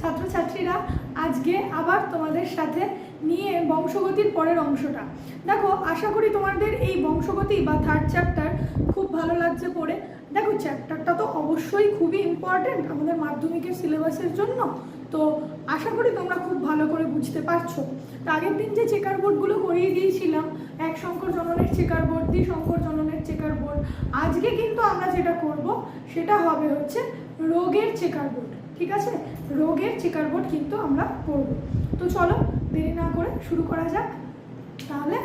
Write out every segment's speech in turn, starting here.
ছাত্রছাত্রীরা আজকে আবার তোমাদের সাথে নিয়ে বংশগতির পরের অংশটা। দেখো, আশা করি তোমাদের এই বংশগতি বা থার্ড চ্যাপ্টার খুব ভালো লাগছে পড়ে। দেখো চ্যাপ্টারটা তো অবশ্যই খুবই ইম্পর্ট্যান্ট আমাদের মাধ্যমিকের সিলেবাসের জন্য। তো আশা করি তোমরা খুব ভালো করে বুঝতে পারছ। তো আগের দিন যে চেকার বোর্ডগুলো করিয়ে দিয়েছিলাম, এক শঙ্কর জননের চেকার বোর্ড দ্বি শঙ্কর জননের চেকার বোর্ড আজকে কিন্তু আমরা যেটা করব, সেটা হবে হচ্ছে রোগের চেকার বোর্ড ঠিক আছে? রোগের চেকার বোর্ড কিন্তু আমরা করব। তো চলো, দেরি না করে শুরু করা যাক। তাহলে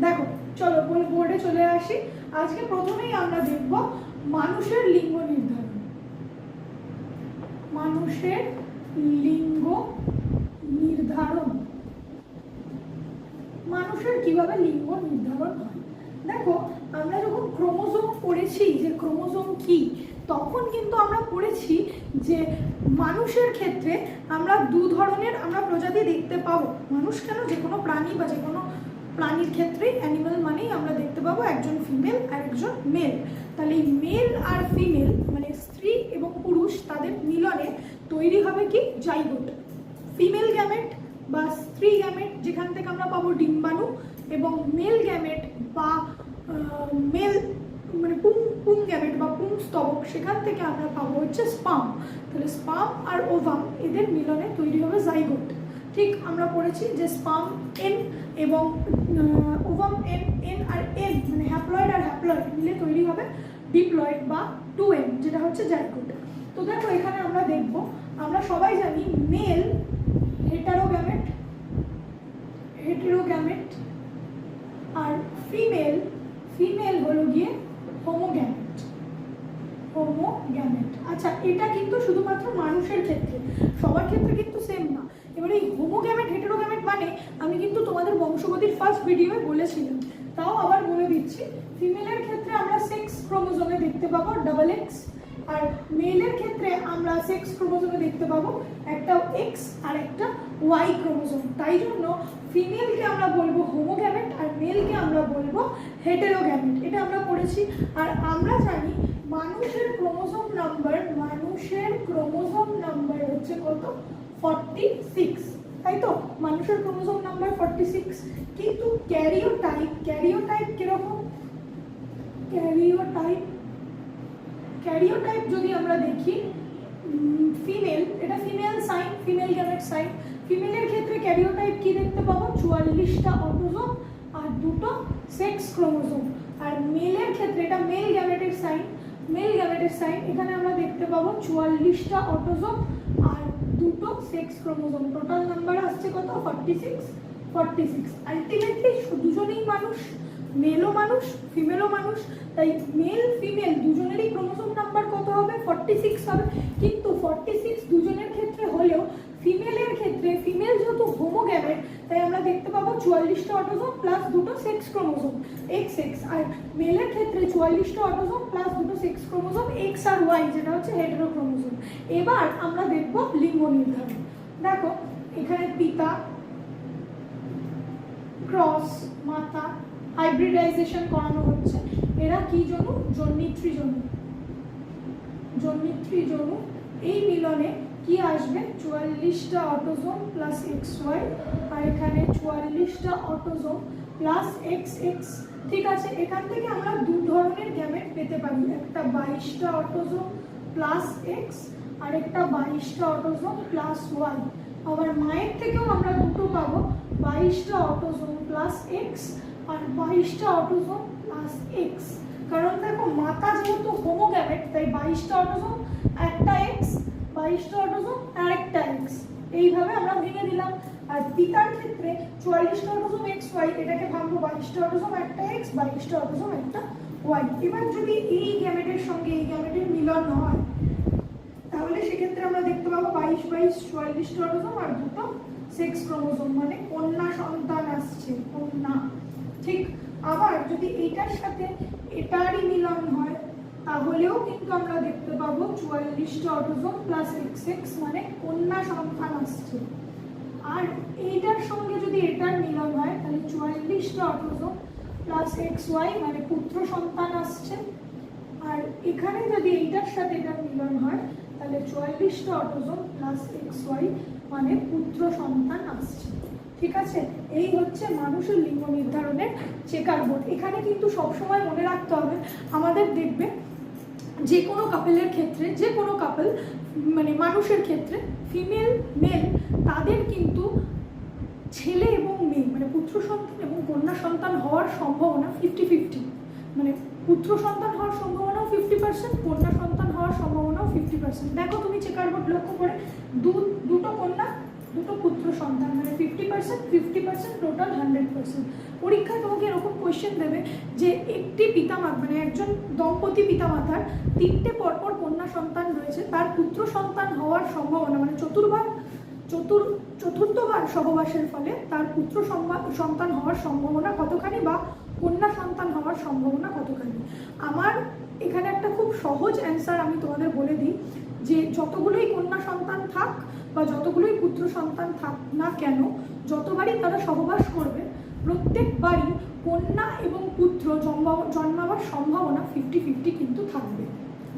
দেখো, চলো বোর্ডে চলে আসি। আজকে প্রথমেই আমরা দেখব মানুষের লিঙ্গ নির্ধারণ। মানুষের লিঙ্গ নির্ধারণ। মানুষের কীভাবে লিঙ্গ নির্ধারণ হয়? দেখো, আমরা যখন ক্রোমোজোম পড়েছি, যে ক্রোমোজোম কি, তখন কিন্তু আমরা পড়েছি যে মানুষের ক্ষেত্রে আমরা দু ধরনের আমরা প্রজাতি দেখতে পাবো। মানুষ কেন? যে কোনো প্রাণী বা যে কোনো প্রাণীর ক্ষেত্রেই অ্যানিমাল মানেই আমরা দেখতে পাবো একজন ফিমেল আর একজন মেল তাহলে মেল আর ফিমেল মানে স্ত্রী এবং পুরুষ তাদের মিলনে তৈরি হবে কি? জাইগোট। ফিমেল গ্যামেট বা স্ত্রী গ্যামেট যেখান থেকে আমরা পাবো ডিম্বাণু এবং মেল গ্যামেট বা মেল মানে পুং পুং গ্যামেট বা পুং স্তবক সেখান থেকে আমরা পাবো? হচ্ছে স্পাম তাহলে স্পাম আর ওভাম এদের মিলনে তৈরি হবে জাইগোট ঠিক আমরা পড়েছি যে স্পাম এন এবং ওভাম এন এন আর এন মানে হ্যাপ্লয়েড আর হ্যাপ্লয়েড মিলে তৈরি হবে ডিপ্লয়েড বা টু এন যেটা হচ্ছে জাইগোট তো দেখো এখানে আমরা দেখব, আমরা সবাই জানি মেল হেটারোগ্যামেট হেটেরোগ্যামেট আর ফিমেল ফিমেল হলো গিয়ে হোমোগ্যামেট। হোমোগ্যামেট। আচ্ছা এটা কিন্তু শুধুমাত্র মানুষের ক্ষেত্রে, সবার ক্ষেত্রে কিন্তু সেম না। এবারে এই হোমোগ্যামেট হেটেরোগ্যামেট মানে আমি কিন্তু তোমাদের বংশগতির ফার্স্ট ভিডিওয়ে বলেছিলাম। তাও আবার বলে দিচ্ছি ফিমেলের ক্ষেত্রে আমরা সেক্স ক্রোমোজোমে দেখতে পাবো ডাবল এক্স আর মেলের ক্ষেত্রে আমরা সেক্স ক্রোমোজোমে দেখতে পাবো একটা এক্স আর একটা ওয়াই ক্রোমোজোম তাই জন্য ফিমেলকে আমরা বলব হোমোগ্যামেট আর মেলকে আমরা বলব হেটেরোগ্যামেট। এটা আমরা পড়েছি। আর আমরা জানি মানুষের ক্রোমোজোম নাম্বার, মানুষের ক্রোমোজোম নাম্বার হচ্ছে কত? Forty six. তাই তো? মানুষের ক্রোমোজোম নাম্বার ফর্টি সিক্স। কিন্তু ক্যারিওটাইপ ক্যারিওটাইপ ক্যারিও টাইপ কীরকম? ক্যারিও ক্যারিওটাইপ যদি আমরা দেখি ফিমেল, এটা female sign, female gamete sign. ফিমেলের ক্ষেত্রে ক্যারিওটাইপ কি দেখতে পাবো? চুয়াল্লিশটা অটোজোম আর দুটো সেক্স ক্রোমোজোম আর মেলের ক্ষেত্রে এটা মেল গ্যামেটের সাইন মেল গ্যামেটের সাইন এখানে আমরা দেখতে পাবো চুয়াল্লিশটা অটোজোম আর দুটো সেক্স ক্রোমোজোম টোটাল নাম্বার আসছে কত? Forty six forty six ultimately দুজনেই মানুষ মেলও মানুষ ফিমেলও মানুষ। তাই মেল ফিমেল দুজনেরই ক্রোমোসোম নাম্বার কত হবে? ফর্টি সিক্স হবে। কিন্তু ফর্টি সিক্স দুজনের ক্ষেত্রে হলেও ফিমেলের ক্ষেত্রে ফিমেল যেহেতু হোমোগ্যামেট তাই আমরা দেখতে পাবো চুয়াল্লিশটা অটোজোম প্লাস দুটো সেক্স ক্রোমোজোম এক্স এক্স আর মেলের ক্ষেত্রে চুয়াল্লিশটা অটোজোম প্লাস দুটো সেক্স ক্রোমোজোম এক্স আর ওয়াই যেটা হচ্ছে হেটেরো ক্রোমোজোম এবার আমরা দেখব লিঙ্গ নির্ধারণ। দেখো, এখানে পিতা ক্রস মাতা হাইব্রিডাইজেশন করানো হচ্ছে। এরা কি জনু? জন্মিত্রী জনু। জন্মিত্রী জনু। এই মিলনে কি আসবে? চুয়াল্লিশটা অটোজোম প্লাস এক্স ওয়াই আর এখানে চুয়াল্লিশটা অটোজোম প্লাস এক্স এক্স ঠিক আছে, এখান থেকে আমরা দু ধরনের গ্যামেট পেতে পারি। একটা বাইশটা অটোজোম প্লাস এক্স আর একটা বাইশটা অটোজোম প্লাস ওয়াই আবার মায়ের থেকেও আমরা দুটো পাবো। বাইশটা অটোজোম প্লাস এক্স আর বাইশটা অটোজোম প্লাস এক্স কারণ দেখো, মাতা যেহেতু হোমোগ্যামেট তাই বাইশটা অটোজোম একটা এক্স বাইশটা অটোজোম আর এক্স এইভাবে আমরা ভেঙে দিলাম। আর পিতার ক্ষেত্রে চুয়াল্লিশটা অটোজোম এক্স ওয়াই এটাকে ভাঙবো বাইশটা অটোজোম একটা এক্স বাইশটা অটোজোম একটা ওয়াই এবার যদি এই গ্যামেটের সঙ্গে, এই গ্যামেটের মিলন হয়, তাহলে সেক্ষেত্রে আমরা দেখতে পাবো বাইশ বাইশ চুয়াল্লিশ ক্রোমোজোম আর দুটো সেক্স ক্রোমোজোম মানে কন্যা সন্তান আসছে, কন্যা। ঠিক? আবার যদি এটার সাথে এটারই মিলন হয় তাহলেও কিন্তু আমরা দেখতে পাবো চুয়াল্লিশটা অটোজোম প্লাস এক্স এক্স মানে কন্যা সন্তান আসছে আর এইটার সঙ্গে যদি এটার মিলন হয়, তাহলে চুয়াল্লিশটা অটোজোম প্লাস এক্স ওয়াই মানে পুত্র সন্তান আসছে। আর এখানে যদি এইটার সাথে এটার মিলন হয়, তাহলে চুয়াল্লিশটা অটোজোম প্লাস এক্স ওয়াই মানে পুত্র সন্তান আসছে। ঠিক আছে? এই হচ্ছে মানুষের লিঙ্গ নির্ধারণের চেকার বোর্ড এখানে কিন্তু সবসময় মনে রাখতে হবে, আমাদের দেখবে যে কোনো কাপেলের ক্ষেত্রে যে কোনো কাপল মানে মানুষের ক্ষেত্রে ফিমেল মেল তাদের কিন্তু ছেলে এবং মেয়ে মানে পুত্র সন্তান এবং কন্যা সন্তান হওয়ার সম্ভাবনা ফিফটি ফিফটি মানে পুত্র সন্তান হওয়ার সম্ভাবনাও ফিফটি পার্সেন্ট কন্যা সন্তান হওয়ার সম্ভাবনাও ফিফটি পার্সেন্ট দেখো তুমি চেকার বোর্ড লক্ষ্য করে, দু, দুটো কন্যা দুটো পুত্র সন্তান মানে fifty percent fifty percent total hundred percent পরীক্ষায় তোমাকে এরকম কোয়েশ্চেন দেবে যে একটি পিতামাতা মানে একজন দম্পতি পিতামাতার তিনটে পরপর কন্যা সন্তান রয়েছে, তার পুত্র সন্তান হওয়ার সম্ভাবনা মানে চতুর্বার চতুর চতুর্থবার সহবাসের ফলে তার পুত্র সন্তান হওয়ার সম্ভাবনা কতখানি বা কন্যা সন্তান হওয়ার সম্ভাবনা কতখানি? আমার এখানে একটা খুব সহজ অ্যান্সার আমি তোমাদের বলে দিই যে যতগুলোই কন্যা সন্তান থাক বা যতগুলোই পুত্র সন্তান থাক না কেন, যতবারই তারা সহবাস করবে, প্রত্যেকবারই কন্যা এবং পুত্র জন্মা- জন্মাবার সম্ভাবনা ফিফটি ফিফটি কিন্তু থাকবে।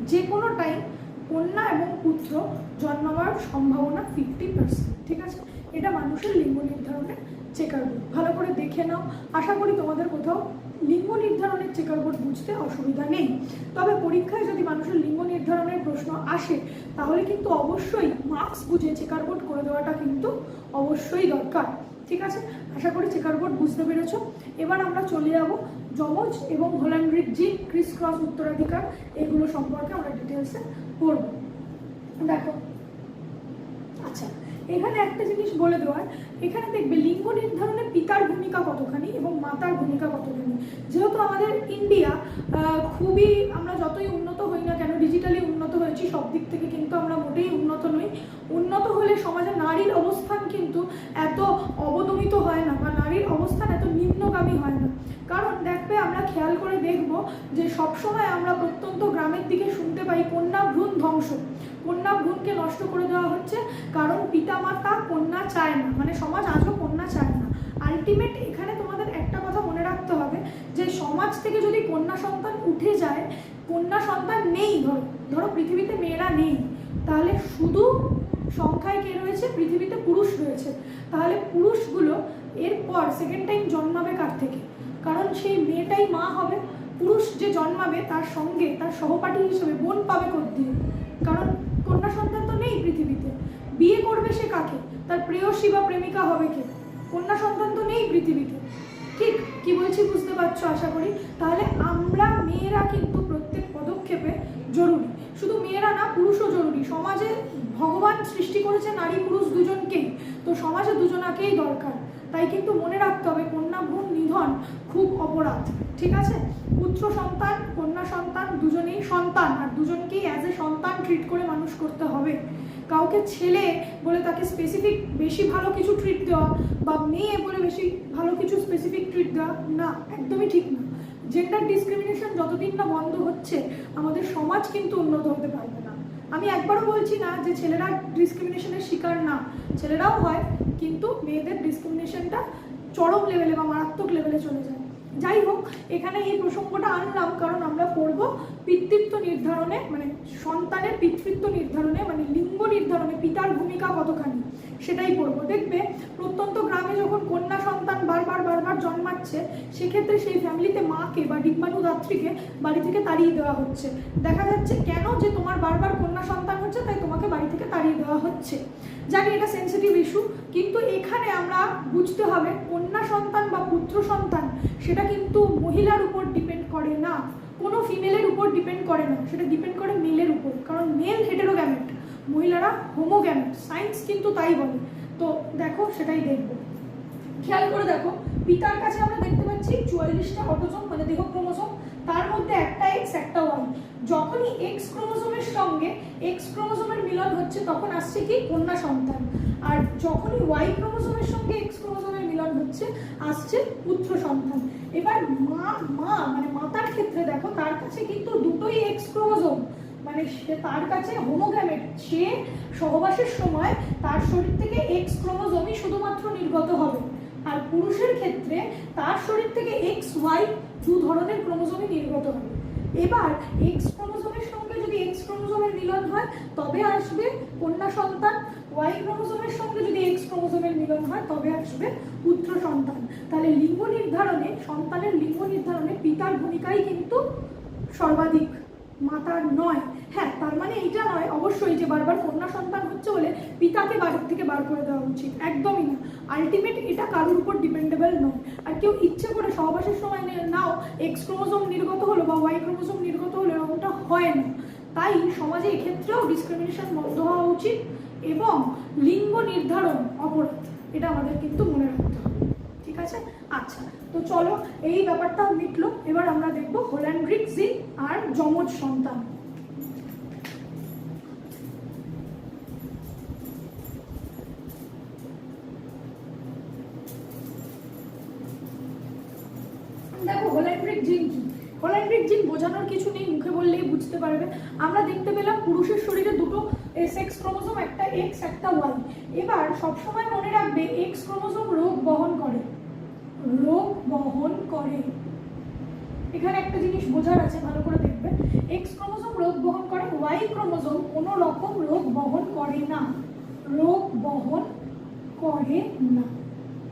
যে কোনো টাইম কন্যা এবং পুত্র জন্মাবার সম্ভাবনা ফিফটি পার্সেন্ট ঠিক আছে? এটা মানুষের লিঙ্গ নির্ধারণের চেকার ভালো করে দেখে নাও। আশা করি তোমাদের কোথাও লিঙ্গ নির্ধারণের চেকার বোর্ড বুঝতে অসুবিধা নেই। তবে পরীক্ষায় যদি মানুষের লিঙ্গ নির্ধারণের প্রশ্ন আসে, তাহলে কিন্তু অবশ্যই মার্কস বুঝে চেকার বোর্ড করে দেওয়াটা কিন্তু অবশ্যই দরকার। ঠিক আছে? আশা করি চেকার বোর্ড বুঝতে পেরেছ। এবার আমরা চলে যাব যমজ এবং হোল্যান্ড্রিক জিন ক্রিস ক্রস উত্তরাধিকার, এগুলো সম্পর্কে আমরা ডিটেলসে পড়ব। দেখো। আচ্ছা। এখানে একটা জিনিস বলে দেওয়ার এখানে দেখবে লিঙ্গ নির্ধারণে পিতার ভূমিকা কতখানি এবং মাতার ভূমিকা কতখানি। যেহেতু আমাদের ইন্ডিয়া খুবই আমরা যতই উন্নত হই না কেন ডিজিটালি উন্নত হয়েছি, সব দিক থেকে কিন্তু আমরা মোটেই উন্নত নই। উন্নত হলে সমাজে নারীর অবস্থান কিন্তু এত অবদমিত হয় না বা নারীর অবস্থান এত নিম্নগামী হয় না। কারণ দেখবে আমরা খেয়াল করে দেখব যে সবসময় আমরা প্রত্যন্ত গ্রামের দিকে শুনতে পাই কন্যা ভ্রূণ ধ্বংস। কন্যা ভ্রূণকে নষ্ট করে দেওয়া হচ্ছে কারণ পিতামাতা কন্যা চায় না মানে সমাজ আজও কন্যা চায় না। আলটিমেট এখানে তোমাদের একটা কথা মনে রাখতে হবে যে সমাজ থেকে যদি কন্যা সন্তান উঠে যায়, কন্যা সন্তান নেই ধরো ধরো পৃথিবীতে মেয়েরা নেই, তাহলে শুধু সংখ্যায় কে রয়েছে? পৃথিবীতে পুরুষ রয়েছে। তাহলে পুরুষগুলো এরপর সেকেন্ড টাইম জন্মাবে কার থেকে? কারণ সেই মেয়েটাই মা হবে, পুরুষ যে জন্মাবে তার সঙ্গে তার সহপাঠী হিসেবে বোন পাবে দিয়ে কারণ কন্যা সন্তান তো নেই পৃথিবীতে। বিয়ে করবে সে কাকে? তার প্রেয়সী বা প্রেমিকা হবে কে? কন্যা সন্তান তো নেই পৃথিবীতে। ঠিক কি বলছি বুঝতে পারছ আশা করি? তাহলে আমরা মেয়েরা কিন্তু প্রত্যেক পদক্ষেপে জরুরি। শুধু মেয়েরা না, পুরুষও জরুরি। সমাজে ভগবান সৃষ্টি করেছে নারী পুরুষ দুজনকেই। তো সমাজে দুজনাকেই দরকার। তাই কিন্তু মনে রাখতে হবে কন্যা ভ্রূণ নিধন খুব অপরাধ, ঠিক আছে? পুত্র সন্তান, কন্যা সন্তান, দুজনেই সন্তান, আর দুজনকেই অ্যাজ এ সন্তান ট্রিট করে মানুষ করতে হবে। কাউকে ছেলে বলে তাকে স্পেসিফিক বেশি ভালো কিছু ট্রিট দেওয়া বা মেয়ে বলে বেশি ভালো কিছু স্পেসিফিক ট্রিট দেওয়া, না, একদমই ঠিক না। জেন্ডার ডিসক্রিমিনেশন যতদিন না বন্ধ হচ্ছে, আমাদের সমাজ কিন্তু উন্নত হতে পারবে না। আমি একবারও বলছি না যে ছেলেরা ডিসক্রিমিনেশনের শিকার না। ছেলেরাও হয়, কিন্তু মেয়েদের ডিসক্রিমিনেশনটা চরম লেভেলে বা মারাত্মক লেভেলে চলে যায়। যাই হোক, এখানে এই প্রসঙ্গটা আনলাম কারণ আমরা করব পিতৃত্ব নির্ধারণে মানে সন্তানের পিতৃত্ব নির্ধারণে মানে লিঙ্গ নির্ধারণে পিতার ভূমিকা কতখানি। সেটাই করব। দেখবে প্রত্যন্ত গ্রামে যখন কন্যা সন্তান বারবার বারবার জন্মাচ্ছে, সেক্ষেত্রে সেই ফ্যামিলিতে মাকে বা ডিম্বাণু দাত্রীকে বাড়ি থেকে তাড়িয়ে দেওয়া হচ্ছে। দেখা যাচ্ছে কেন যে তোমার বারবার কন্যা সন্তান হচ্ছে, তাই তোমাকে বাড়ি থেকে তাড়িয়ে দেওয়া হচ্ছে। জানি এটা সেন্সিটিভ ইস্যু কিন্তু এখানে আমরা বুঝতে হবে কন্যা সন্তান বা পুত্র সন্তান, সেটা কিন্তু মহিলার উপর ডিপেন্ড করে না। কোনো ফিমেলের উপর ডিপেন্ড করে না, সেটা ডিপেন্ড করে মেলের উপর। কারণ মেল হেটেরোগ্যামেট মহিলারা হোমোগ্যামেট সায়েন্স কিন্তু তাই বলে। তো দেখো, সেটাই দেখব। খেয়াল করে দেখো, পিতার কাছে আমরা দেখতে পাচ্ছি চুয়াল্লিশটা অটোজোম মানে দেহ ক্রোমোজোম তার মধ্যে একটা এক্স একটা ওয়াই যখনই এক্স ক্রোমোজোমের সঙ্গে এক্স ক্রোমোজোমের মিলন হচ্ছে, তখন আসছে কি? কন্যা সন্তান। আর যখনই ওয়াই ক্রোমোজোমের সঙ্গে এক্স ক্রোমোজোমের মিলন হচ্ছে, আসছে পুত্র সন্তান। এবার মা মা মানে মাতার ক্ষেত্রে দেখো, তার কাছে কিন্তু দুটোই এক্স ক্রোমোজোম মানে সে তার কাছে হোমোগ্যামেট সে সহবাসের সময় তার শরীর থেকে এক্স ক্রোমোজোমই শুধুমাত্র নির্গত হবে। আর পুরুষের ক্ষেত্রে তার শরীর থেকে এক্স ওয়াই দু ধরনের ক্রোমোজোমই নির্গত হবে। এবার এক্স ক্রোমোজোমের সঙ্গে যদি এক্স ক্রোমোজোমের মিলন হয়, তবে আসবে কন্যা সন্তান। ওয়াই ক্রোমোজোমের সঙ্গে যদি এক্স ক্রোমোজোমের মিলন হয়, তবে আসবে পুত্র সন্তান। তাহলে লিঙ্গ নির্ধারণে, সন্তানের লিঙ্গ নির্ধারণে পিতার ভূমিকাই কিন্তু সর্বাধিক, মাতার নয়। হ্যাঁ তার মানে এইটা নয়, অবশ্যই যে বারবার কন্যা সন্তান হচ্ছে বলে পিতাকে বাড়ির থেকে বার করে দেওয়া উচিত, একদমই না। আলটিমেট এটা কারোর উপর ডিপেন্ডেবল নয়। আর কেউ ইচ্ছে করে সহবাসের সময় নাও এক্স ক্রোমোজোম নির্গত হলো বা ওয়াই ক্রোমোজোম নির্গত হলো এরকমটা হয় না। তাই সমাজে এক্ষেত্রেও ডিসক্রিমিনেশন বন্ধ হওয়া উচিত এবং লিঙ্গ নির্ধারণ অপরাধ, এটা আমাদের কিন্তু মনে রাখতে হবে। ঠিক আছে? আচ্ছা তো চলো, এই ব্যাপারটা মিটলো। এবার আমরা দেখব হোল্যান্ড্রিক জিন আর যমজ সন্তান। দেখো হোল্যান্ড্রিক জিন কি হোল্যান্ড্রিক জিন বোঝানোর কিছু নেই, মুখে বললেই বুঝতে পারবে। আমরা দেখতে পেলাম পুরুষের শরীরে দুটো সেক্স ক্রোমোজোম একটা এক্স একটা ওয়াই এবার সবসময় মনে রাখবে এক্স ক্রোমোজোম রোগ বহন করে। রোগ বহন করে। এখানে একটা জিনিস বোঝার আছে, ভালো করে দেখবে। এক্স ক্রোমোজোম রোগ বহন করে ওয়াই ক্রোমোজোম কোনো রকম রোগ বহন করে না। রোগ বহন করে না।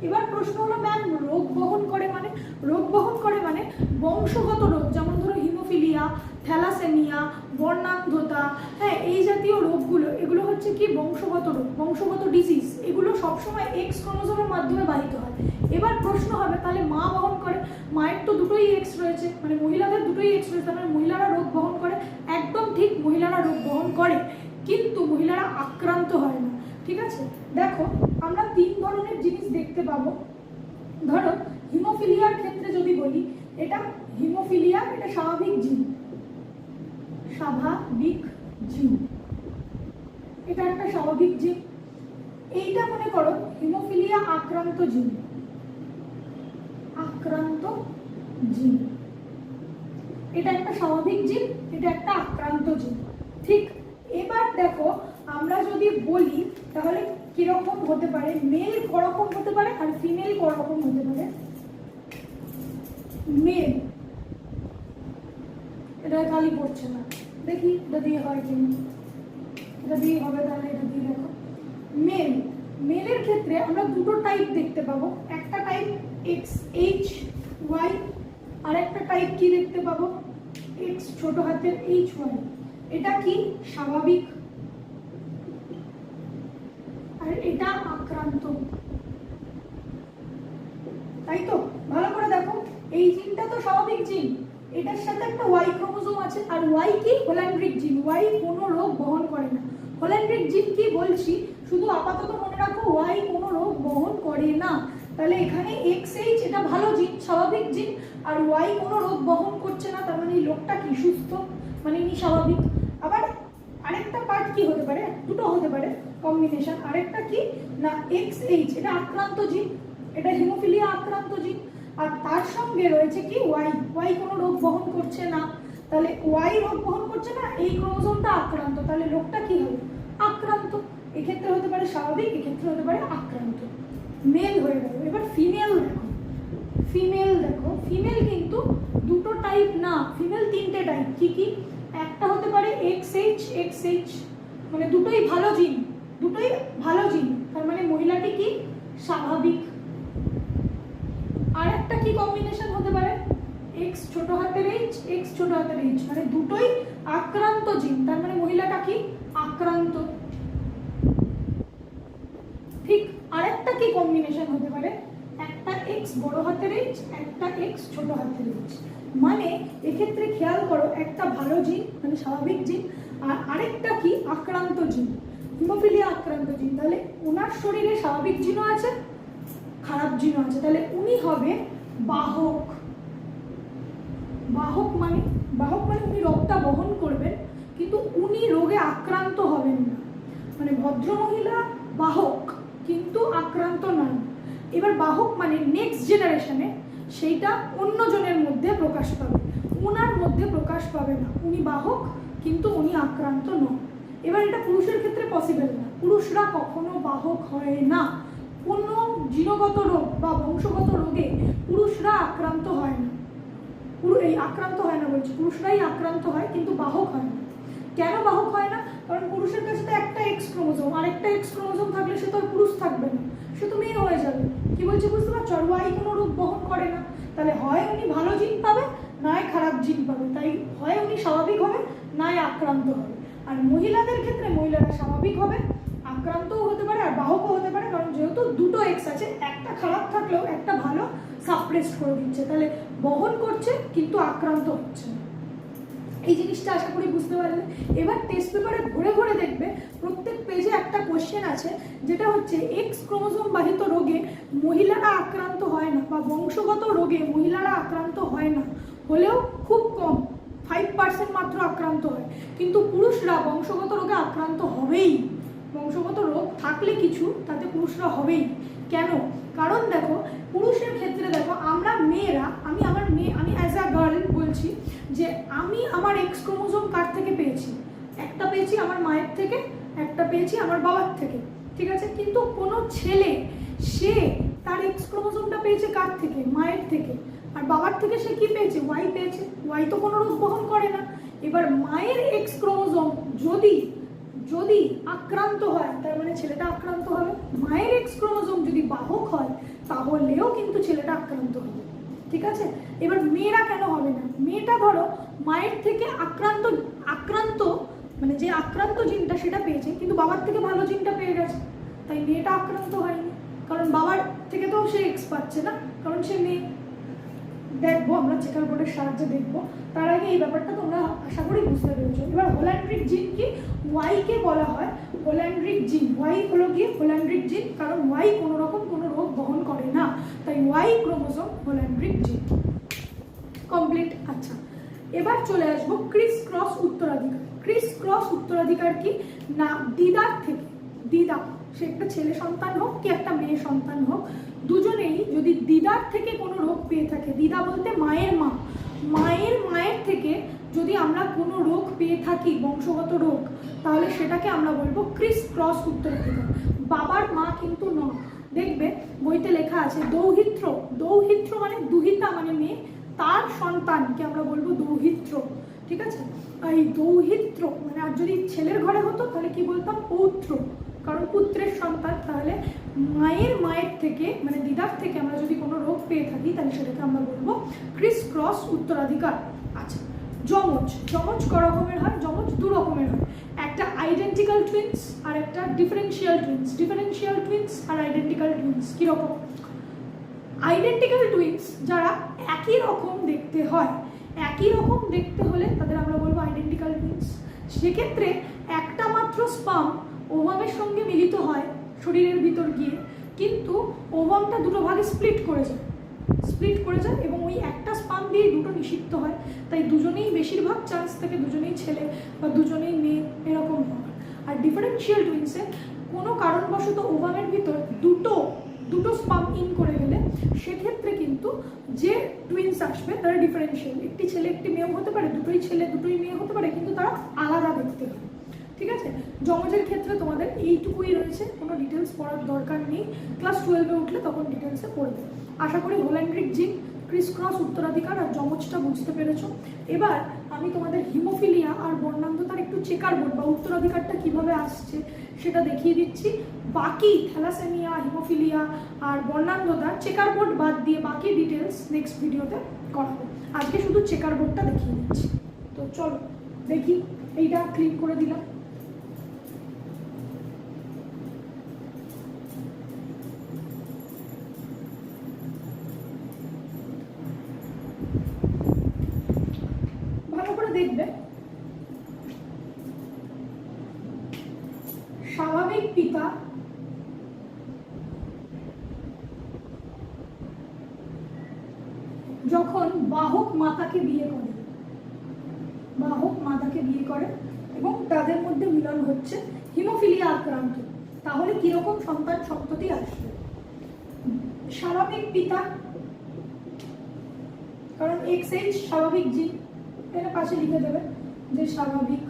এবার প্রশ্ন হলো ম্যাম রোগ বহন করে মানে? রোগ বহন বংশগত রোগ, যেমন ধরো হিমোফিলিয়া থ্যালাসেমিয়া বর্ণান্ধতা হ্যাঁ এই জাতীয় রোগগুলো, এগুলো হচ্ছে কি বংশগত রোগ, বংশগত ডিজিজ এগুলো সবসময় এক্স ক্রোমোজোমের মাধ্যমে বাহিত হয়। এবার প্রশ্ন হবে, তাহলে মা বহন করে, মায়ের তো দুটোই এক্স রয়েছে মানে মহিলাদের দুটোই এক্স রয়েছে, তার মানে মহিলারা রোগ বহন করে, একদম ঠিক মহিলারা রোগ বহন করে, কিন্তু মহিলারা আক্রান্ত হয় না, ঠিক আছে? দেখো, আমরা তিন ধরনের জিনিস দেখতে পাবো। ধরো হিমোফিলিয়ার ক্ষেত্রে যদি বলি এটা হিমোফিলিয়া, এটা স্বাভাবিক জীব। স্বাভাবিক জিন এটা একটা স্বাভাবিক জিন এইটা মনে করো, হিমোফিলিয়া আক্রান্ত জিন আক্রান্ত জিন এটা একটা স্বাভাবিক জিন এটা একটা আক্রান্ত জিন ঠিক এবার দেখো, আমরা যদি বলি, তাহলে কীরকম হতে পারে? মেল করকম হতে পারে আর ফিমেল করকম হতে পারে। মেল এটা খালি পড়ছে না। দেখি এটা দিয়ে হয় এটা দিয়ে হবে তাহলে এটা দিয়ে দেখো। মেল। মেলের ক্ষেত্রে আমরা দুটো টাইপ দেখতে পাবো। একটা টাইপ এক্স এইচ ওয়াই আর একটা টাইপ কি দেখতে পাবো? এক্স ছোট হাতের এইচ ওয়াই এটা কি? স্বাভাবিক। আর এটা আক্রান্ত। তাই তো? ভালো করে এই জিনটা তো স্বাভাবিক জিন। এটার সাথে একটা ওয়াই ক্রোমোজোম আছে, আর ওয়াই কি? হোল্যান্ড্রিক জিন। ওয়াই কোনো রোগ বহন করে না। হোল্যান্ড্রিক জিন কি বলছি? শুধু আপাতত মনে রাখো ওয়াই কোনো রোগ বহন করে না। তাহলে এখানে এক্স এইচ এটা ভালো জিন, স্বাভাবিক জিন, আর ওয়াই কোনো রোগ বহন করছে না, তার মানে এই লোকটা কি সুস্থ? মানে ইনি স্বাভাবিক। আবার আরেকটা পার্ট কি হতে পারে? দুটো হতে পারে কম্বিনেশন আরেকটা কি? না এক্স এইচ এটা আক্রান্ত জিন। এটা হিমোফিলিয়া আক্রান্ত জিন। আর তার সঙ্গে রয়েছে কি ওয়াই ওয়াই কোনো রোগ বহন করছে না। তাহলে ওয়াই রোগ বহন করছে না, এই ক্রোমোজোমটা আক্রান্ত। তাহলে লোকটা কি হবে? আক্রান্ত। এক্ষেত্রে হতে পারে স্বাভাবিক, এক্ষেত্রে হতে পারে আক্রান্ত। মেল হয়ে গেল। এবার ফিমেল দেখো। ফিমেল দেখো। ফিমেল কিন্তু দুটো টাইপ না ফিমেল তিনটে টাইপ কি কি? একটা হতে পারে এক্স এইচ এক্স এইচ মানে দুটোই ভালো জিন দুটোই ভালো জিন তার মানে মহিলাটি কি? স্বাভাবিক। আর একটা কি কম্বিনেশন হতে পারে? এক্স ছোট হাতের এইচ এক্স ছোট হাতের এইচ মানে দুটোই আক্রান্ত জিন তার মানে মহিলাটা কি? আক্রান্ত। ঠিক আরেকটা কি কম্বিনেশন হতে পারে? একটা এক্স বড় হাতের এইচ একটা এক্স ছোট হাতের এইচ মানে এক্ষেত্রে খেয়াল করো, একটা ভালো জিন মানে স্বাভাবিক জিন আর আরেকটা কি? আক্রান্ত জিন হিমোফিলিয়া আক্রান্ত জিন তাহলে ওনার শরীরে স্বাভাবিক জিনও আছে খারাপ জিনও আছে তাহলে উনি হবে বাহক। বাহক মানে বাহক মানে উনি রোগটা বহন করবেন, কিন্তু উনি রোগে আক্রান্ত হবেন না। মানে ভদ্র মহিলা বাহক, কিন্তু আক্রান্ত নন। এবার বাহক মানে নেক্সট জেনারেশনে সেইটা অন্যজনের মধ্যে প্রকাশ পাবে। উনার মধ্যে প্রকাশ পাবে না। উনি বাহক, কিন্তু উনি আক্রান্ত নন। এবার এটা পুরুষের ক্ষেত্রে পসিবল না। পুরুষরা কখনো বাহক হয় না। কোনো জিনগত রোগ বা বংশগত রোগে পুরুষরা আক্রান্ত হয় না। পুরো এই আক্রান্ত হয় না বলছি, পুরুষরাই আক্রান্ত হয় কিন্তু বাহক হয় না। কেন বাহক হয় না? কারণ পুরুষের কাছে তো একটা এক্স ক্রোমোজোম আর একটা এক্স ক্রোমোজোম থাকলে সে তো আর পুরুষ থাকবে না, সে তো মেয়ে হয়ে যাবে। কি বলছে বুঝতে পারছ আর ওয়াই কোনো রূপ বহন করে না। তাহলে হয় উনি ভালো জিন পাবে নয় খারাপ জিন পাবে। তাই হয় উনি স্বাভাবিক হবে নয় আক্রান্ত হবে। আর মহিলাদের ক্ষেত্রে মহিলারা স্বাভাবিক হবে আক্রান্তও হতে পারে আর বাহকও হতে পারে, কারণ যেহেতু দুটো এক্স আছে, একটা খারাপ থাকলেও একটা ভালো সাপ্রেস করে দিচ্ছে। তাহলে বহন করছে, কিন্তু আক্রান্ত হচ্ছে এই জিনিসটা আশা করি বুঝতে পারলে। এবার টেস্ট পেপারে ঘুরে ঘুরে দেখবে, প্রত্যেক পেজে একটা কোশ্চেন আছে, যেটা হচ্ছে এক্স ক্রোমোজোম বাহিত রোগে মহিলারা আক্রান্ত হয় না, বা বংশগত রোগে মহিলারা আক্রান্ত হয় না, হলেও খুব কম ফাইভ পার্সেন্ট মাত্র আক্রান্ত হয়। কিন্তু পুরুষরা বংশগত রোগে আক্রান্ত হবেই। বংশগত রোগ থাকলে কিছু, তাতে পুরুষরা হবেই। কেন? কারণ দেখো, পুরুষের ক্ষেত্রে দেখো, আমরা মেয়েরা, আমি আমার মেয়ে, আমি অ্যাজ আ গার্ল বলছি যে আমি আমার এক্স ক্রোমোজোম কার থেকে পেয়েছি? একটা পেয়েছি আমার মায়ের থেকে, একটা পেয়েছি আমার বাবার থেকে, ঠিক আছে? কিন্তু কোনো ছেলে, সে তার এক্স ক্রোমোজোমটা পেয়েছে কার থেকে? মায়ের থেকে। আর বাবার থেকে সে কি পেয়েছে? ওয়াই পেয়েছে। ওয়াই তো কোনো রোগ বহন করে না। এবার মায়ের এক্স ক্রোমোজোম যদি যদি আক্রান্ত হয়, তার মানে ছেলেটা আক্রান্ত হবে। মায়ের এক্স ক্রোমোজোম যদি বাহক হয়, তাহলেও কিন্তু ছেলেটা আক্রান্ত হবে। ঠিক আছে? এবার মেয়েরা কেন হবে না? মেয়েটা ধরো, মায়ের থেকে আক্রান্ত আক্রান্ত মানে যে আক্রান্ত জিনটা সেটা পেয়েছে, কিন্তু বাবার থেকে ভালো জিনটা পেয়ে গেছে। তাই মেয়েটা আক্রান্ত হয়নি। কারণ বাবার থেকে তো সে এক্স পাচ্ছে না। কারণ সে মেয়ে। দেখব, আমরা চেকার বোর্ডের সাহায্যে দেখব। তার আগে এই ব্যাপারটা তোমরা আশা করি বুঝতে পেরেছ। এবার হোল্যান্ড্রিক জিন কি? ওয়াইকে বলা হয় হোল্যান্ড্রিক জিন ওয়াই হলো গিয়ে হোল্যান্ড্রিক জিন কারণ ওয়াই কোনো রকম কোনো রোগ বহন করে না। তাই ওয়াই ক্রোমোজোম হোল্যান্ড্রিক জিন কমপ্লিট আচ্ছা এবার চলে আসব ক্রিস ক্রস উত্তরাধিকার। ক্রিস ক্রস উত্তরাধিকার কি? না, দিদার থেকে। দিদা, সে একটা ছেলে সন্তান হোক কি একটা মেয়ে সন্তান হোক। দুজনেই যদি দিদার থেকে কোনো রোগ পেয়ে থাকে, দিদা বলতে মায়ের মা, মায়ের মায়ের থেকে যদি আমরা কোনো রোগ পেয়ে থাকি, বংশগত রোগ, তাহলে সেটাকে আমরা বলব ক্রিস ক্রস উত্তরাধিকার বাবার মা কিন্তু নয় দেখবে, বইতে লেখা আছে, দৌহিত্র দৌহিত্র মানে দুহিতা মানে মেয়ে, তার সন্তানকে আমরা বলব দৌহিত্র। ঠিক আছে? এই দৌহিত্র মানে আর যদি ছেলের ঘরে হতো, তাহলে কি বলতাম? পৌত্র। কারণ পুত্রের সন্তান, তাহলে মায়ের মায়ের থেকে মানে দিদার থেকে আমরা যদি কোনো রোগ পেয়ে থাকি, তাহলে সেটাকে আমরা বলব ক্রিস ক্রস উত্তরাধিকার। আচ্ছা যমজ যমজ ক রকমের হয়, যমজ দু রকমের হয়। একটা আইডেন্টিক্যাল টুইন্স আর একটা ডিফারেন্সিয়াল টুইন্স ডিফারেন্সিয়াল টুইন্স আর আইডেন্টিক্যাল টুইন্স কীরকম? আইডেন্টিক্যাল টুইন্স যারা একই রকম দেখতে হয়। একই রকম দেখতে হলে তাদের আমরা বলব আইডেন্টিক্যাল টুইন্স সেক্ষেত্রে একটা মাত্র স্পাম ওভামের সঙ্গে মিলিত হয় শরীরের ভিতর গিয়ে, কিন্তু ওভামটা দুটো ভাগে স্প্লিট করে যায়। স্প্লিট করে যায় এবং ওই একটা স্পাম দিয়ে দুটো নিষিদ্ধ হয়। তাই দুজনেই বেশিরভাগ চান্স থাকে দুজনেই ছেলে বা দুজনেই মেয়ে এরকম হয়। আর ডিফারেন্সিয়াল টুইন্সে কোনো কারণবশত ওভামের ভিতর দুটো দুটো স্পাম ইন করে গেলে সেক্ষেত্রে কিন্তু যে টুইন্স আসবে তারা ডিফারেন্সিয়াল একটি ছেলে একটি মেয়েও হতে পারে, দুটোই ছেলে দুটোই মেয়ে হতে পারে, কিন্তু তারা আলাদা দেখতে হবে ঠিক আছে? জমজের ক্ষেত্রে তোমাদের এইটুকুই রয়েছে, কোনো ডিটেলস পড়ার দরকার নেই। ক্লাস টুয়েলভে উঠলে তখন ডিটেলসে পড়বে। আশা করি হোল্যান্ড্রিক জিন ক্রিস ক্রস উত্তরাধিকার আর জমজটা বুঝতে পেরেছ। এবার আমি তোমাদের হিমোফিলিয়া আর বর্ণান্ধতার একটু চেকার বোর্ড বা উত্তরাধিকারটা কীভাবে আসছে সেটা দেখিয়ে দিচ্ছি। বাকি থ্যালাসেমিয়া হিমোফিলিয়া আর বর্ণান্ধতার চেকার বোর্ড বাদ দিয়ে বাকি ডিটেলস নেক্সট ভিডিওতে করাবো। আজকে শুধু চেকার বোর্ডটা দেখিয়ে দিচ্ছি। তো চলো, দেখি, এইটা ক্লিক করে দিলাম। দেখবে, স্বাভাবিক পিতা যখন বাহক মাতাকে বিয়ে করে, বাহক মাতাকে বিয়ে করে এবং তাদের মধ্যে মিলন হচ্ছে হিমোফিলিয়া আক্রান্ত, তাহলে কীরকম সন্তান সন্ততি আসবে? স্বাভাবিক পিতা, কারণ এক্স এইচ স্বাভাবিক জিন এটা পাশে লিখে দেবে যে স্বাভাবিক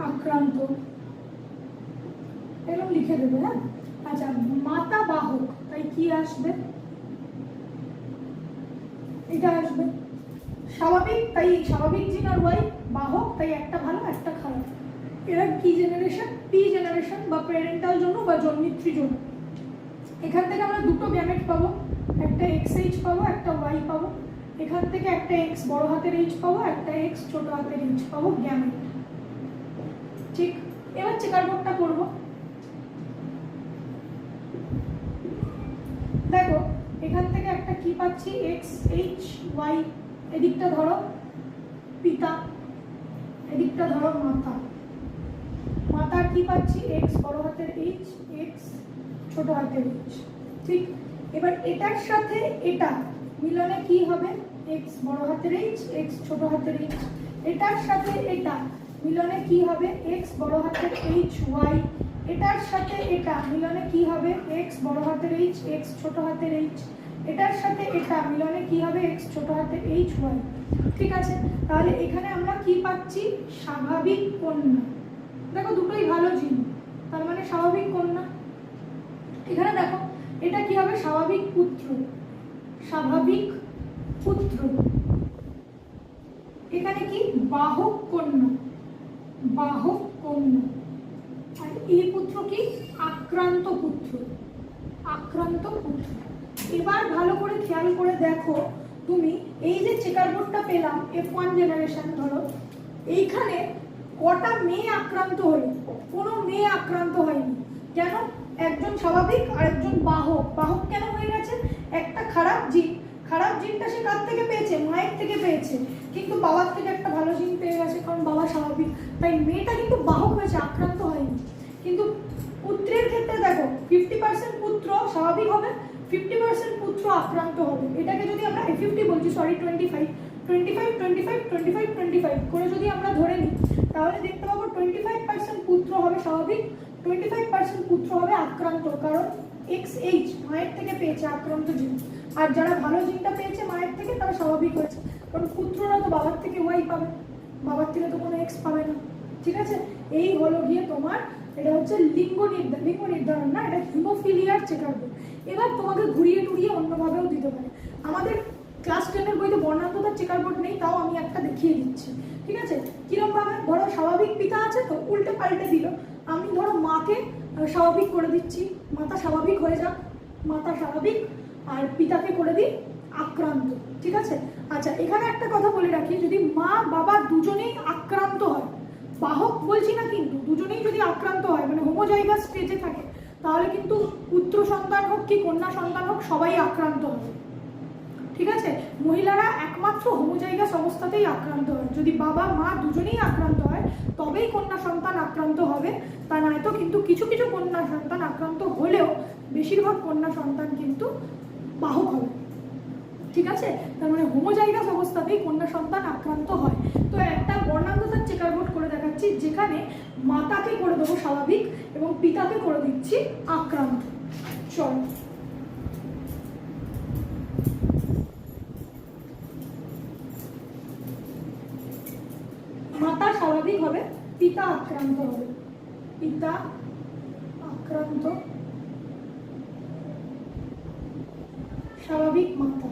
আক্রান্ত। এরকম লিখে দেবে হ্যাঁ? আচ্ছা মাতা বাহক, তাই কি আসবে? এটা আসবে। স্বাভাবিক, তাই স্বাভাবিক জিন আর ওয়াই, বাহক, তাই একটা ভালো, একটা খারাপ। এরা কি জেনারেশন পি জেনারেশন বা প্যারেন্টাল জন্য বা জন্মিত্রী জন্য। এখান থেকে আমরা দুটো গ্যামেট পাবো। একটা এক্স এইচ পাবো, একটা ওয়াই পাবো। এখান থেকে একটা এক্স বড় হাতের এইচ পাবো, একটা এক্স ছোট হাতের এইচ পাবো গ্যামেট ঠিক? এবার চেকার বোর্ডটা করব। দেখো, এখান থেকে একটা কি পাচ্ছি? এক্স এইচ ওয়াই এদিকটা ধরো, পিতা। এদিকটা ধরো, মাথা। মাথার কি পাচ্ছি? এক্স বড় হাতের এইচ এক্স ছোট হাতের এইচ ঠিক? এবার এটার সাথে এটা মিলনে কি হবে? এক্স বড় হাতের এইচ এক্স ছোট হাতের এইচ এটার সাথে এটা মিলনে কি হবে? এক্স বড় হাতের এইচ ওয়াই এটার সাথে এটা মিলনে কি হবে? এক্স বড় হাতের এইচ এক্স ছোট হাতের এইচ এটার সাথে এটা মিলনে কি হবে? এক্স ছোট হাতের এইচ ওয়াই ঠিক আছে? তাহলে এখানে আমরা কি পাচ্ছি? স্বাভাবিক কন্যা। দেখো দুটোই ভালো জিনিস তার মানে স্বাভাবিক কন্যা। এখানে দেখো এটা কি হবে? স্বাভাবিক পুত্র। স্বাভাবিক পুত্র। এখানে কি? বাহক কন্যা। বাহক কন্যা। আর এই পুত্র কি? আক্রান্ত পুত্র। আক্রান্ত পুত্র। এবার ভালো করে খেয়াল করে দেখো তুমি। এই যে চেকার বোর্ডটা পেলাম এফ ওয়ান জেনারেশন ধরো। এইখানে কটা মেয়ে আক্রান্ত হলো? কোনো মেয়ে আক্রান্ত হয়নি। কেন? একজন স্বাভাবিক আর একজন বাহক। বাহক কেন হয়ে গেছে? একটা খারাপ জিন। খারাপ জিনটা সে কার থেকে পেয়েছে? মায়ের থেকে পেয়েছে। কিন্তু বাবার থেকে একটা ভালো জিন পেয়ে গেছে, কারণ বাবা স্বাভাবিক। তাই মেয়েটা কিন্তু বাহক হয়েছে, আক্রান্ত হয়নি। কিন্তু পুত্রের ক্ষেত্রে দেখো ফিফটি পার্সেন্ট পুত্র স্বাভাবিক হবে ফিফটি পার্সেন্ট পুত্র আক্রান্ত হবে। এটাকে যদি আমরা ফিফটি বলছি sorry twenty five twenty five twenty five twenty five twenty five করে যদি আমরা ধরে নিই, তাহলে দেখতে পাবো টোয়েন্টি ফাইভ পার্সেন্ট পুত্র হবে স্বাভাবিক টোয়েন্টি ফাইভ পার্সেন্ট পুত্র হবে আক্রান্ত, কারণ এক্স এইচ মায়ের থেকে পেয়েছে আক্রান্ত জিন। আর যারা ভালো জিনটা পেয়েছে মায়ের থেকে, তারা স্বাভাবিক হয়েছে। কারণ পুত্ররা তো বাবার থেকে ওয়াই পাবে, বাবার থেকে তো কোনো এক্স পাবে না। ঠিক আছে? এই হলো গিয়ে তোমার, এটা হচ্ছে লিঙ্গ নির্ধারণ লিঙ্গ নির্ধারণ না, এটা হিমোফিলিয়ার চেকার বোর্ড এবার তোমাকে ঘুরিয়ে টুরিয়ে অন্যভাবেও দিতে পারে। আমাদের ক্লাস টেনের বইতে বর্ণান্ততার চেকার বোর্ড নেই, তাও আমি একটা দেখিয়ে দিচ্ছি। ঠিক আছে? কীরকম ভাবে? ধরো স্বাভাবিক পিতা আছে তো, উল্টে পাল্টে দিল। আমি ধরো মাকে স্বাভাবিক করে দিচ্ছি। মাতা স্বাভাবিক হয়ে যাক। মাতা স্বাভাবিক, আর পিতাকে করে দিই আক্রান্ত, ঠিক আছে? আচ্ছা এখানে একটা কথা বলে রাখি, যদি মা, বাবা দুজনেই আক্রান্ত হয়, বাহক বলছি না কিন্তু, দুজনেই যদি আক্রান্ত হয় মানে হোমোজাইগাস স্টেজে থাকে, তাহলে কিন্তু পুত্র সন্তান হোক কি কন্যা সন্তান হোক, সবাই আক্রান্ত হবে। ঠিক আছে? মহিলারা একমাত্র হোমোজাইগাস অবস্থাতেই আক্রান্ত হয়। যদি বাবা, মা দুজনেই আক্রান্ত হয় তবেই কন্যা সন্তান আক্রান্ত হবে। তা নয়তো কিন্তু কিছু কিছু কন্যা সন্তান আক্রান্ত হলেও বেশিরভাগ কন্যা সন্তান কিন্তু বাহক হবে। ঠিক আছে? তার মানে হোমোজাইগাস অবস্থাতেই কন্যা সন্তান আক্রান্ত হয়। তো একটা বর্ণাঙ্গতার চেকার বোর্ড করে দেখাচ্ছি, যেখানে মাতাকে করে দেবো স্বাভাবিক এবং পিতাকে করে দিচ্ছি আক্রান্ত। চল। স্বাভাবিক হবে পিতা আক্রান্ত হবে। পিতা আক্রান্ত। স্বাভাবিক মাতা।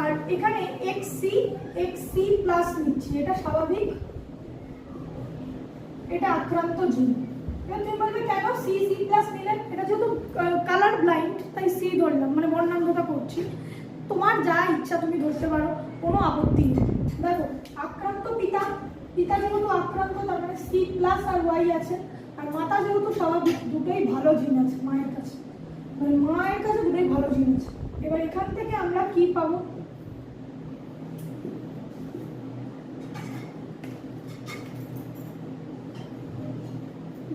আর এখানে এক্স সি প্লাস নিচ্ছি, এটা স্বাভাবিক। এটা আক্রান্ত জিন। কেন সি সি প্লাস নিলেন এটা যেহেতু কালার ব্লাইন্ড তাই সি ধরলাম মানে বর্ণাঙ্গতা করছি। তোমার যা ইচ্ছা তুমি ধরতে পারো, কোনো আপত্তি নেই। দেখো, আক্রান্ত পিতা পিতা যেহেতু আক্রান্ত, তার মানে সি প্লাস আর ওয়াই আছে, আর মাতা যেহেতু স্বাভাবিক, দুটোই ভালো জিন আছে, মায়ের কাছে। মানে মায়ের কাছে দুটোই ভালো জিন আছে। এবার এখান থেকে আমরা কি পাবো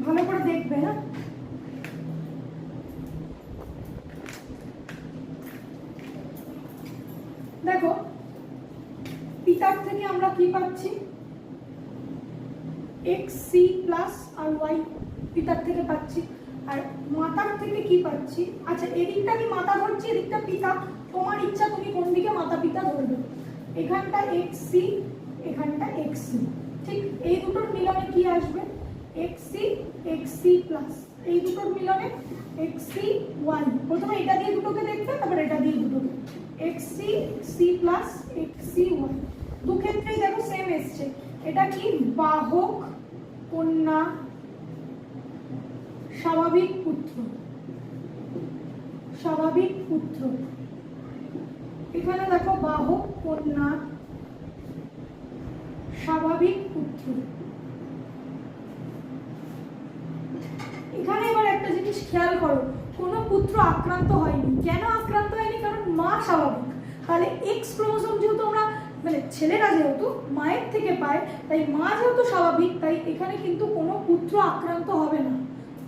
ভালো করে দেখবে হ্যাঁ দেখো পিতার থেকে আমরা কি পাচ্ছি? এক্স সি প্লাস আর ওয়াই পিতার থেকে পাচ্ছি। আর মাতার থেকে কি পাচ্ছি? আচ্ছা এদিকটা কি মাতা ধরছি, এদিকটা পিতা। তোমার ইচ্ছা, তুমি কোন দিকে মাতা পিতা ধরবে? এখানটা এক্স সি এখানটা এক্স সি ঠিক এই দুটোর মিলনে কি আসবে? X C X C plus এই দুটোর মিলনে এক্স সি ওয়ান প্রথমে এটা দিয়ে দুটোকে দেখবে তারপর এটা দিয়ে দুটোকে। X C C plus X C one দু দেখো সেম এসছে। এটা কি? বাহক কন্যা স্বাভাবিক পুত্র। স্বাভাবিক পুত্র। এখানে দেখো বাহক কন্যা স্বাভাবিক পুত্র। এখানে এবার একটা জিনিস খেয়াল করো, কোনো পুত্র আক্রান্ত হয়নি। কেন আক্রান্ত হয়নি? কারণ মা স্বাভাবিক। তাহলে এক্স ক্রোমোসোম যেহেতু আমরা মানে ছেলেরা যেহেতু মায়ের থেকে পায়, তাই মা যেহেতু স্বাভাবিক, তাই এখানে কিন্তু কোনো পুত্র আক্রান্ত হবে না।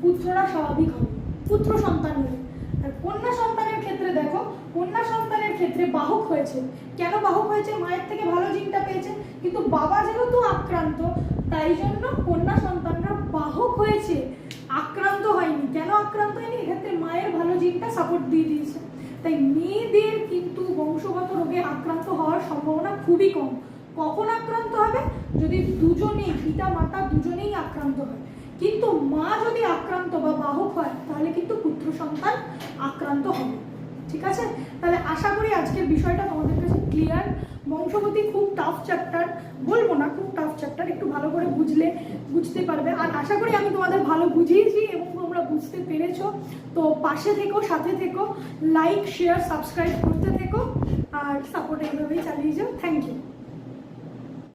পুত্ররা স্বাভাবিক হবে, পুত্র সন্তান হবে আর কন্যা সন্তানের ক্ষেত্রে দেখো, কন্যা সন্তানের ক্ষেত্রে বাহক হয়েছে। কেন বাহক হয়েছে? মায়ের থেকে ভালো জিনটা পেয়েছে। কিন্তু বাবা যেহেতু আক্রান্ত, তাই জন্য কন্যা সন্তানরা বাহক হয়েছে। আক্রান্ত হয়নি। কেন আক্রান্ত হয়নি? এক্ষেত্রে মায়ের ভালো জিনটা সাপোর্ট দিয়ে দিয়েছে। তাই মেয়েদের কিন্তু বংশগত রোগে আক্রান্ত হওয়ার সম্ভাবনা খুবই কম। কখন আক্রান্ত হবে? যদি দুজনেই, পিতা, মাতা দুজনেই আক্রান্ত হয়। কিন্তু মা যদি আক্রান্ত বা বাহক হয়, তাহলে কিন্তু পুত্র সন্তান আক্রান্ত হবে। ঠিক আছে? তাহলে আশা করি আজকের বিষয়টা তোমাদের কাছে ক্লিয়ার বংশগতি খুব টাফ চ্যাপ্টার বলব না খুব টাফ চ্যাপ্টার একটু ভালো করে বুঝলে, বুঝতে পারবে। আর আশা করি আমি তোমাদের ভালো বুঝিয়েছি এবং তোমরা বুঝতে পেরেছ। তো পাশে থেকো, সাথে থেকো লাইক শেয়ার সাবস্ক্রাইব করতে থেকো, আর সাপোর্ট এইভাবেই চালিয়ে যাও। Thank you